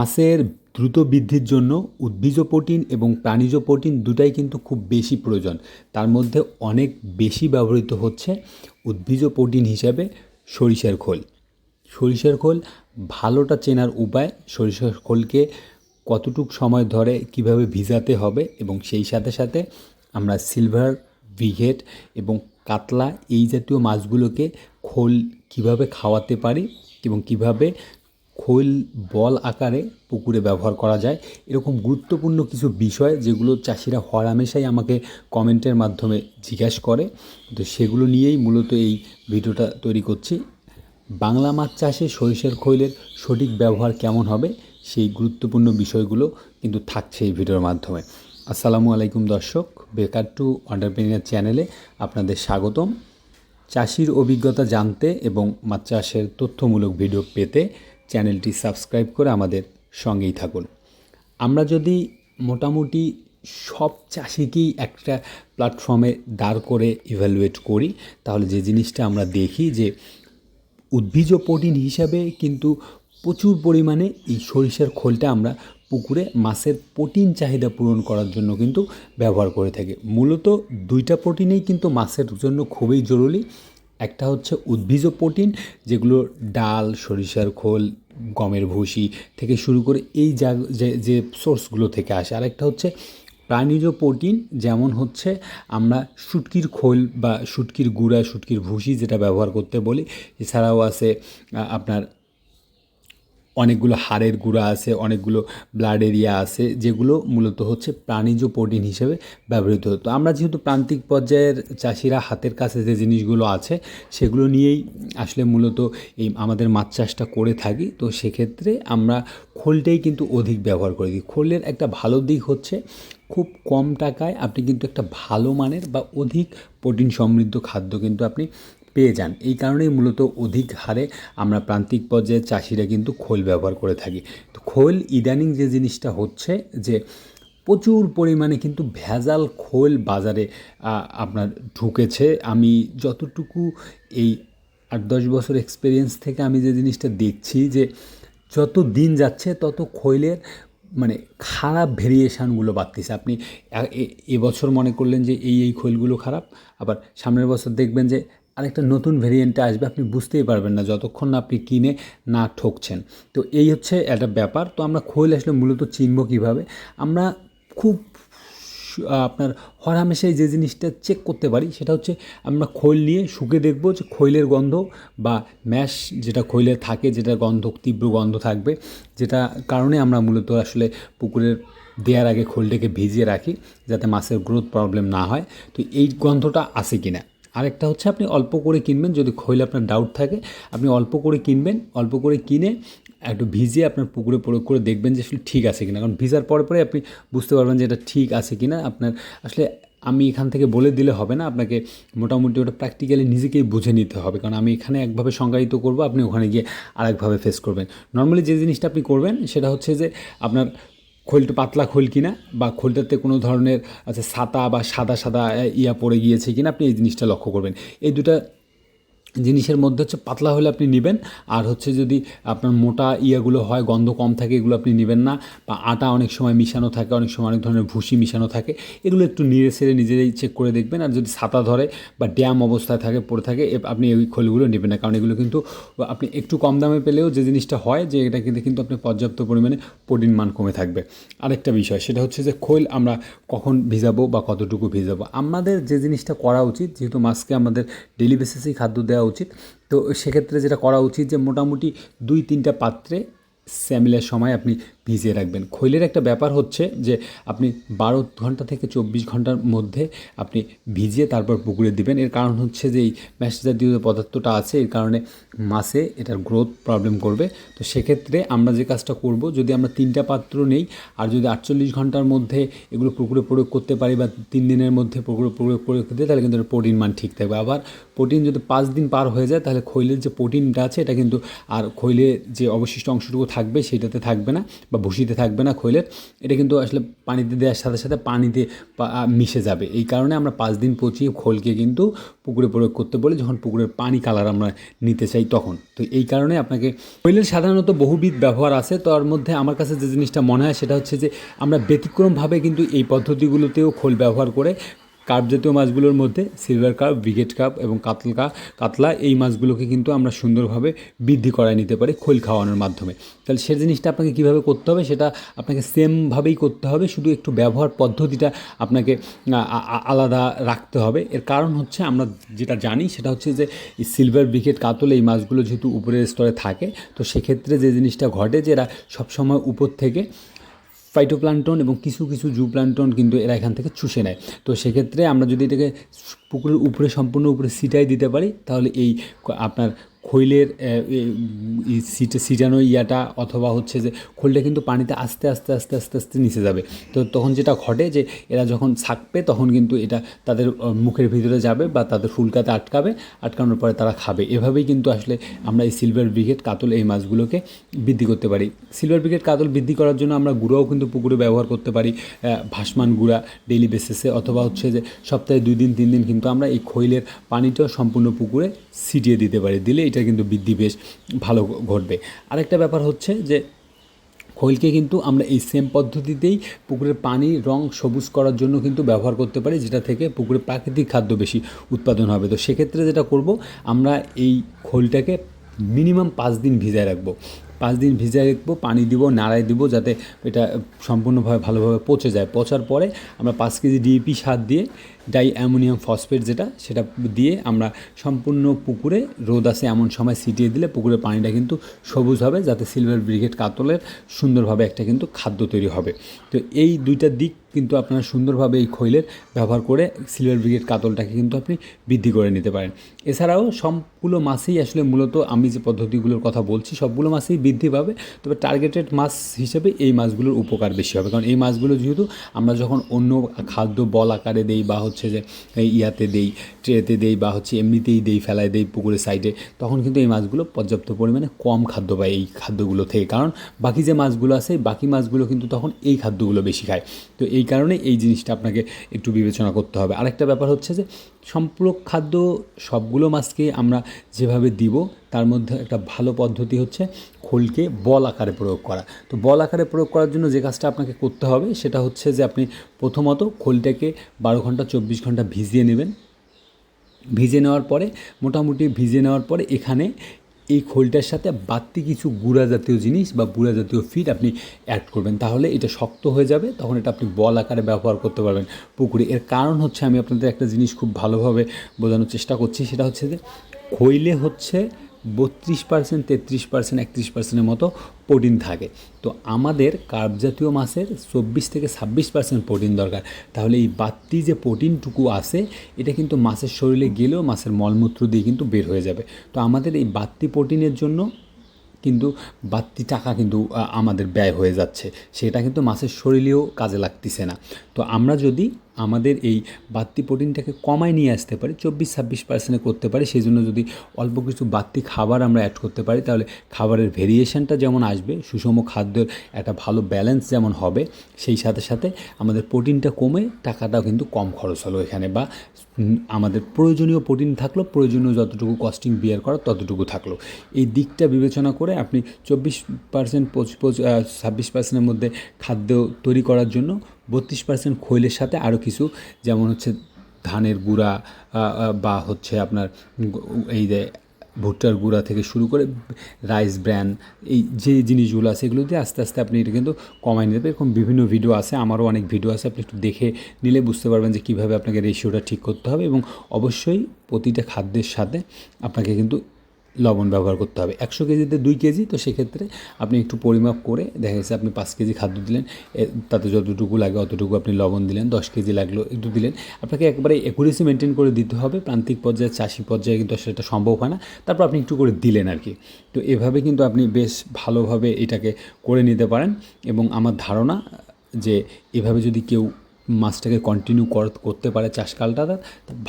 মাছের দ্রুত বৃদ্ধির জন্য উদ্ভিজ প্রোটিন এবং প্রাণীজ প্রোটিন দুটাই কিন্তু খুব বেশি প্রয়োজন। তার মধ্যে অনেক বেশি ব্যবহৃত হচ্ছে উদ্ভিজ প্রোটিন হিসাবে সরিষার খোল। সরিষার খোল ভালোটা চেনার উপায়, সরিষার খোলকে কতটুক সময় ধরে কীভাবে ভিজাতে হবে এবং সেই সাথে সাথে আমরা সিলভার ব্রিগেড এবং কাতলা এই জাতীয় মাছগুলোকে খোল কীভাবে খাওয়াতে পারি এবং কীভাবে খোল বল আকারে পুকুরে ব্যবহার করা যায়। এরকম গুরুত্বপূর্ণ কিছু বিষয় যেগুলো চাষিরা হরহামেশাই আমাকে কমেন্টের মাধ্যমে জিজ্ঞেস করে। তো সেগুলো নিয়েই মূলত এই ভিডিওটা তৈরি করছি। বাংলা মাছ চাষে সরিষার খৈলের সঠিক ব্যবহার কেমন হবে সেই গুরুত্বপূর্ণ বিষয়গুলো কিন্তু থাকছে এই ভিডিওর মাধ্যমে। আসসালামু আলাইকুম দর্শক, বেকার টু অন্টারপ্রেনিয়ার চ্যানেলে আপনাদের স্বাগতম। চাষির অভিজ্ঞতা জানতে এবং মাছ চাষের তথ্যমূলক ভিডিও পেতে চ্যানেলটি সাবস্ক্রাইব করে আমাদের সঙ্গেই থাকুন। আমরা যদি মোটামুটি সব চাষিকেই একটা প্ল্যাটফর্মে দাঁড় করে ইভ্যালুয়েট করি, তাহলে যে জিনিসটা আমরা দেখি যে উদ্ভিজ প্রোটিন হিসাবে কিন্তু প্রচুর পরিমাণে এই সরিষার খোলটা আমরা পুকুরে মাছের প্রোটিন চাহিদা পূরণ করার জন্য কিন্তু ব্যবহার করে থাকি। মূলত দুইটা প্রোটিনেই কিন্তু মাছের জন্য খুবই জরুরি। একটা হচ্ছে উদ্ভিজ প্রোটিন, যেগুলো ডাল, সরিষার খোল, গমের ভুসি থেকে শুরু করে এই যা, যে- সোর্সগুলো থেকে আসে। আর একটা হচ্ছে প্রাণীজ প্রোটিন, যেমন হচ্ছে আমরা শুটকির খোল বা শুটকির গুঁড়া, শুটকির ভুসি যেটা ব্যবহার করতে বলি। এছাড়াও আছে আপনার অনেকগুলো হাড়ের গুঁড়া আছে, অনেকগুলো ব্লাড এরিয়া আছে, যেগুলো মূলত হচ্ছে প্রাণীজ প্রোটিন হিসেবে ব্যবহৃত হতো। আমরা যেহেতু প্রান্তিক পর্যায়ের চাষিরা হাতের কাছে যে জিনিসগুলো আছে, সেগুলো নিয়েই আসলে মূলত এই আমাদের মাছ চাষটা করে থাকি। তো সেক্ষেত্রে আমরা খোলটাই কিন্তু অধিক ব্যবহার করে দিই খোলের একটা ভালো দিক হচ্ছে খুব কম টাকায় আপনি কিন্তু একটা ভালো মানের বা অধিক প্রোটিন সমৃদ্ধ খাদ্য কিন্তু আপনি পেয়ে যান। এই কারণেই মূলত অধিক হারে আমরা প্রান্তিক পর্যায়ে চাষিরা কিন্তু খোল ব্যবহার করে থাকি। তো খোল ইদানিং যে জিনিসটা হচ্ছে যে প্রচুর পরিমাণে কিন্তু ভেজাল খোল বাজারে আপনার ঢুকেছে। আমি যতটুকু এই আট দশ বছর এক্সপিরিয়েন্স থেকে আমি যে জিনিসটা দেখছি যে যত দিন যাচ্ছে তত খৈলের মানে খারাপ ভেরিয়েশানগুলো বাড়তেছে। আপনি এবছর মনে করলেন যে এই এই খৈলগুলো খারাপ, আবার সামনের বছর দেখবেন যে আরেকটা নতুন ভেরিয়েন্টে আসবে, আপনি বুঝতেই পারবেন না যতক্ষণ না আপনি কিনে না ঠকছেন। তো এই হচ্ছে একটা ব্যাপার। তো আমরা খৈল আসলে মূলত চিনব কীভাবে? আমরা খুব আপনার হরহামেশাই যে জিনিসটা চেক করতে পারি, সেটা হচ্ছে আমরা খৈল নিয়ে শুকে দেখব যে খৈলের গন্ধ বা ম্যাশ যেটা খৈলে থাকে যেটা গন্ধ, তীব্র গন্ধ থাকবে, যেটা কারণে আমরা মূলত আসলে পুকুরের দেওয়ার আগে খোলটাকে ভিজিয়ে রাখি, যাতে মাছের গ্রোথ প্রবলেম না হয়। তো এই গন্ধটা আছে কিনা? আরেকটা হচ্ছে আপনি অল্প করে কিনবেন, যদি খৈল আপনার ডাউট থাকে, আপনি অল্প করে কিনবেন, অল্প করে কিনে একটু ভিজিয়ে আপনার পুকুরে প্রয়োগ করে দেখবেন যে আসলে ঠিক আছে কিনা। কারণ ভিজার পরে পরে আপনি বুঝতে পারবেন যে এটা ঠিক আছে কিনা। আপনার আসলে আমি এখান থেকে বলে দিলে হবে না, আপনাকে মোটামুটি ওটা প্র্যাকটিক্যালি নিজেকেই বুঝে নিতে হবে। কারণ আমি এখানে একভাবে সংজ্ঞায়িত করব, আপনি ওখানে গিয়ে আরেকভাবে ফেস করবেন। নর্মালি যে জিনিসটা আপনি করবেন, সেটা হচ্ছে যে আপনার খোলটা পাতলা খোল কিনা বা খোলটাতে কোনো ধরনের আচ্ছা সাতা বা সাদা সাদা ইয়া পড়ে গিয়েছে কিনা, আপনি এই জিনিসটা লক্ষ্য করবেন। এই দুটা জিনিসের মধ্যে হচ্ছে পাতলা হলে আপনি নেবেন, আর হচ্ছে যদি আপনার মোটা ইয়াগুলো হয়, গন্ধ কম থাকে, এগুলো আপনি নেবেন না, বা আটা অনেক সময় মিশানো থাকে, অনেক সময় অনেক ধরনের ভুসি মিশানো থাকে, এগুলো একটু নিড়ে সেরে নিজেরাই চেক করে দেখবেন, আর যদি ছাতা ধরে বা ড্যাম অবস্থায় থাকে, পড়ে থাকে আপনি ওই খোলগুলো নেবেন না, কারণ এগুলো কিন্তু আপনি একটু কম দামে পেলেও যে জিনিসটা হয়, যে এটা কিন্তু কিন্তু আপনি পর্যাপ্ত পরিমাণে প্রোটিন মান কমে থাকবে। আরেকটা বিষয়, সেটা হচ্ছে যে খোল আমরা কখন ভিজাবো বা কতটুকু ভিজাবো। আমাদের যে জিনিসটা করা উচিত, যেহেতু মাছকে আমাদের ডেলি বেসিসেই খাদ্য দেওয়া উচিত। তো সেক্ষেত্রে যেটা করা উচিত যে মোটামুটি দুই তিনটা পাত্রে স্যামিলের সময় আপনি ভিজিয়ে রাখবেন। খৈলের একটা ব্যাপার হচ্ছে যে আপনি বারো ঘণ্টা থেকে চব্বিশ ঘণ্টার মধ্যে আপনি ভিজিয়ে তারপর পুকুরে দিবেন। এর কারণ হচ্ছে যে এই ম্যাশ যে পদার্থটা আছে, এর কারণে মাছে এটার গ্রোথ প্রবলেম করবে। তো সেক্ষেত্রে আমরা যে কাজটা করব, যদি আমরা তিনটা পাত্র নেই আর যদি আটচল্লিশ ঘণ্টার মধ্যে এগুলো পুকুরে প্রয়োগ করতে পারি বা তিন দিনের মধ্যে পুকুরে প্রয়োগ প্রয়োগ করতে তাহলে কিন্তু প্রোটিন মান ঠিক থাকবে। আবার প্রোটিন যদি পাঁচ দিন পার হয়ে যায়, তাহলে খৈলের যে প্রোটিনটা আছে, এটা কিন্তু আর খৈলে যে অবশিষ্ট অংশটুকু থাকবে, সেটাতে থাকবে না। বা ভুসিতে থাকবে না খৈলের এটা কিন্তু আসলে পানিতে দেওয়ার সাথে সাথে পানিতে মিশে যাবে। এই কারণে আমরা পাঁচ দিন পচিয়ে খোলকে কিন্তু পুকুরে প্রয়োগ করতে বলি, যখন পুকুরের পানি কালার আমরা নিতে চাই তখন। তো এই কারণে আপনাকে খৈলের সাধারণত বহুবিধ ব্যবহার আছে তার মধ্যে আমার কাছে যে জিনিসটা মনে হয় সেটা হচ্ছে যে, আমরা ব্যতিক্রমভাবে কিন্তু এই পদ্ধতিগুলোতেও খোল ব্যবহার করে কার্প জাতীয় মাছগুলোর মধ্যে সিলভার কার্প ব্রিগেড কার্প এবং কাতলা কাতলা এই মাছগুলোকে কিন্তু আমরা সুন্দরভাবে বৃদ্ধি করায় নিতে পারি খোল খাওয়ানোর মাধ্যমে। তাহলে সে জিনিসটা আপনাকে কীভাবে করতে হবে সেটা আপনাকে সেমভাবেই করতে হবে, শুধু একটু ব্যবহার পদ্ধতিটা আপনাকে আলাদা রাখতে হবে। এর কারণ হচ্ছে আমরা যেটা জানি সেটা হচ্ছে যে সিলভার ব্রিগেড কাতল এই মাছগুলো যেহেতু উপরের স্তরে থাকে, তো সেক্ষেত্রে যে জিনিসটা ঘটে যে এরা সবসময় উপর থেকে ফাইটোপ্লান্টন এবং কিছু কিছু জুপ্লান্টন কিন্তু এরা এখান থেকে চুষে নেয়। তো সেক্ষেত্রে আমরা যদি এটাকে পুকুরের উপরে সম্পূর্ণ উপরে সিটাই দিতে পারি, তাহলে এই আপনার খৈলের সিটে সিটানো ইয়াটা অথবা হচ্ছে যে খোলটা কিন্তু পানিতে আস্তে আস্তে আস্তে আস্তে আস্তে নিচে যাবে। তো তখন যেটা ঘটে যে এরা যখন থাকবে তখন কিন্তু এটা তাদের মুখের ভিতরে যাবে বা তাদের ফুলকাতে আটকাবে, আটকানোর পরে তারা খাবে। এভাবেই কিন্তু আসলে আমরা এই সিলভার ব্রিগেড কাতল এই মাছগুলোকে বৃদ্ধি করতে পারি। সিলভার ব্রিগেড কাতল বৃদ্ধি করার জন্য আমরা গুঁড়াও কিন্তু পুকুরে ব্যবহার করতে পারি ভাসমান গুঁড়া ডেইলি বেসিসে অথবা হচ্ছে যে সপ্তাহে দুই দিন, তিন দিন কিন্তু আমরা এই খৈলের পানিটাও সম্পূর্ণ পুকুরে ছিটিয়ে দিতে পারি। দিলে এটা কিন্তু বৃদ্ধি বেশ ভালো ঘটবে। আরেকটা ব্যাপার হচ্ছে যে খৈলকে কিন্তু আমরা এই সেম পদ্ধতিতেই পুকুরের পানি রং সবুজ করার জন্য কিন্তু ব্যবহার করতে পারি, যেটা থেকে পুকুরে প্রাকৃতিক খাদ্য বেশি উৎপাদন হবে। তো সেক্ষেত্রে যেটা করব, আমরা এই খোলটাকে মিনিমাম পাঁচ দিন ভিজায় রাখব। পাঁচ দিন ভিজায় রাখব, পানি দিব, নাড়াই দিব, যাতে এটা সম্পূর্ণভাবে ভালোভাবে পচে যায়। পচার পরে আমরা পাঁচ কেজি ডিএপি সার দিয়ে ডাই অ্যামোনিয়াম ফসফেট যেটা, সেটা দিয়ে আমরা সম্পূর্ণ পুকুরে, রোদ আসে এমন সময় ছিটিয়ে দিলে পুকুরের পানিটা কিন্তু সবুজ হবে, যাতে সিলভার ব্রিগেড কাতলের সুন্দরভাবে একটা কিন্তু খাদ্য তৈরি হবে। তো এই দুইটা দিক কিন্তু আপনারা সুন্দরভাবে এই খৈলের ব্যবহার করে সিলভার ব্রিগেড কাতলটাকে কিন্তু আপনি বৃদ্ধি করে নিতে পারেন। এছাড়াও সবগুলো মাছেই আসলে মূলত আমি যে পদ্ধতিগুলোর কথা বলছি, সবগুলো মাছেই বৃদ্ধি পাবে, তবে টার্গেটেড মাছ হিসেবে এই মাছগুলোর উপকার বেশি হবে। কারণ এই মাছগুলো যেহেতু আমরা যখন অন্য খাদ্য বল আকারে দেই বা হচ্ছে যে, এই ইয়াতে দেই, ট্রেতে দেই বা হচ্ছে এমনিতেই দেই, ফেলায় দেই পুকুরের সাইডে তখন কিন্তু এই মাছগুলো পর্যাপ্ত পরিমাণে কম খাদ্য পায় এই খাদ্যগুলো থেকে। কারণ বাকি যে মাছগুলো আছে, বাকি মাছগুলো কিন্তু তখন এই খাদ্যগুলো বেশি খায়। তো এই কারণে এই জিনিসটা আপনাকে একটু বিবেচনা করতে হবে। আরেকটা ব্যাপার হচ্ছে যে, সম্পূরক খাদ্য সবগুলো মাছকে আমরা যেভাবে দিব তার মধ্যে একটা ভালো পদ্ধতি হচ্ছে খোলকে বল আকারে প্রয়োগ করা। তো বল আকারে প্রয়োগ করার জন্য যে কাজটা আপনাকে করতে হবে সেটা হচ্ছে যে আপনি প্রথমত খোলটাকে বারো ঘণ্টা চব্বিশ ঘণ্টা ভিজিয়ে নেবেন। ভিজে নেওয়ার পরে, মোটামুটি ভিজে নেওয়ার পরে এখানে এই খোলটার সাথে বাড়তি কিছু গুঁড়া জাতীয় জিনিস বা গুঁড়া জাতীয় ফিড আপনি অ্যাড করবেন। তাহলে এটা শক্ত হয়ে যাবে, তখন এটা আপনি বল আকারে ব্যবহার করতে পারবেন পুকুরে। এর কারণ হচ্ছে আমি আপনাদের একটা জিনিস খুব ভালোভাবে বোঝানোর চেষ্টা করছি, সেটা হচ্ছে যে খৈলে হচ্ছে বত্রিশ পার্সেন্ট তেত্রিশ পার্সেন্ট একত্রিশ পার্সেন্টের মতো প্রোটিন থাকে। তো আমাদের কার্ব জাতীয় মাছের চব্বিশ থেকে ছাব্বিশ পার্সেন্ট প্রোটিন দরকার। তাহলে এই বাড়তি যে প্রোটিনটুকু আছে, এটা কিন্তু মাছের শরীরে গেলেও মাছের মলমূত্র দিয়ে কিন্তু বের হয়ে যাবে। তো আমাদের এই বাড়তি প্রোটিনের জন্য কিন্তু বাড়তি টাকা কিন্তু আমাদের ব্যয় হয়ে যাচ্ছে। সেটা কিন্তু মাছের শরীরেও কাজে লাগতেছে না। তো আমরা যদি আমাদের এই বাড়তি প্রোটিনটাকে কমায় নিয়ে আসতে পারি, চব্বিশ, ছাব্বিশ পার্সেন্টে করতে পারি। সেই জন্য যদি অল্প কিছু বাড়তি খাবার আমরা অ্যাড করতে পারি, তাহলে খাবারের ভেরিয়েশনটা যেমন আসবে, সুষম খাদ্যের একটা ভালো ব্যালেন্স যেমন হবে, সেই সাথে সাথে আমাদের প্রোটিনটা কমে টাকাটাও কিন্তু কম খরচ হলো এখানে বা আমাদের প্রয়োজনীয় প্রোটিন থাকল, প্রয়োজনীয় যতটুকু কস্টিং বিয়ার করা ততটুকু থাকল। এই দিকটা বিবেচনা করে আপনি চব্বিশ পার্সেন্ট ছাব্বিশ পার্সেন্টের মধ্যে খাদ্য তৈরি করার জন্য বত্রিশ পার্সেন্ট খৈলের সাথে আরও কিছু, যেমন হচ্ছে ধানের গুঁড়া বা হচ্ছে আপনার এই যে ভুট্টার গুঁড়া থেকে শুরু করে রাইস ব্র্যান এই যে জিনিসগুলো আছে এগুলো দিয়ে আস্তে আস্তে আপনি এটা কিন্তু কমাই নিতে এরকম বিভিন্ন ভিডিও আছে, আমারও অনেক ভিডিও আছে, আপনি একটু দেখে নিলে বুঝতে পারবেন যে কীভাবে আপনাকে রেশিওটা ঠিক করতে হবে এবং অবশ্যই প্রতিটা খাদ্যের সাথে আপনাকে কিন্তু লবণ ব্যবহার করতে হবে। একশো কেজিতে দুই কেজি, তো সেক্ষেত্রে আপনি একটু পরিমাপ করে, দেখা গেছে আপনি পাঁচ কেজি খাদ্য দিলেন তাতে যতটুকু লাগে অতটুকু আপনি লবণ দিলেন, দশ কেজি লাগল একটু দিলেন। আপনাকে একবারে একুরেসি মেনটেন করে দিতে হবে, প্রান্তিক পর্যায়ে, চাষি পর্যায়ে কিন্তু সেটা সম্ভব হয় না। তারপর আপনি একটু করে দিলেন আর কি। তো এভাবে কিন্তু আপনি বেশ ভালোভাবে এটাকে করে নিতে পারেন। এবং আমার ধারণা যে এভাবে যদি কেউ মাছটাকে কন্টিনিউ করতে পারে চাষকালটা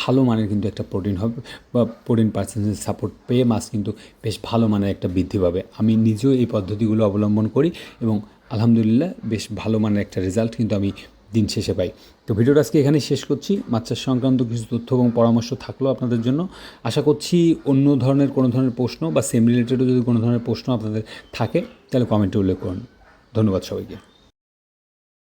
ভালো মানের কিন্তু একটা প্রোটিন হবে, বা প্রোটিন পার্সেন্টেজ সাপোর্ট পেয়ে মাছ কিন্তু বেশ ভালো মানের একটা বৃদ্ধি পাবে। আমি নিজেও এই পদ্ধতিগুলো অবলম্বন করি এবং আলহামদুলিল্লাহ বেশ ভালো মানের একটা রেজাল্ট কিন্তু আমি দিন শেষে পাই। তো ভিডিওটা আজকে এখানেই শেষ করছি। মাছ সংক্রান্ত কিছু তথ্য এবং পরামর্শ থাকল আপনাদের জন্য। আশা করছি অন্য ধরনের কোনো ধরনের প্রশ্ন বা সেম রিলেটেডও যদি কোনো ধরনের প্রশ্ন আপনাদের থাকে, তাহলে কমেন্টে উল্লেখ করুন। ধন্যবাদ সবাইকে।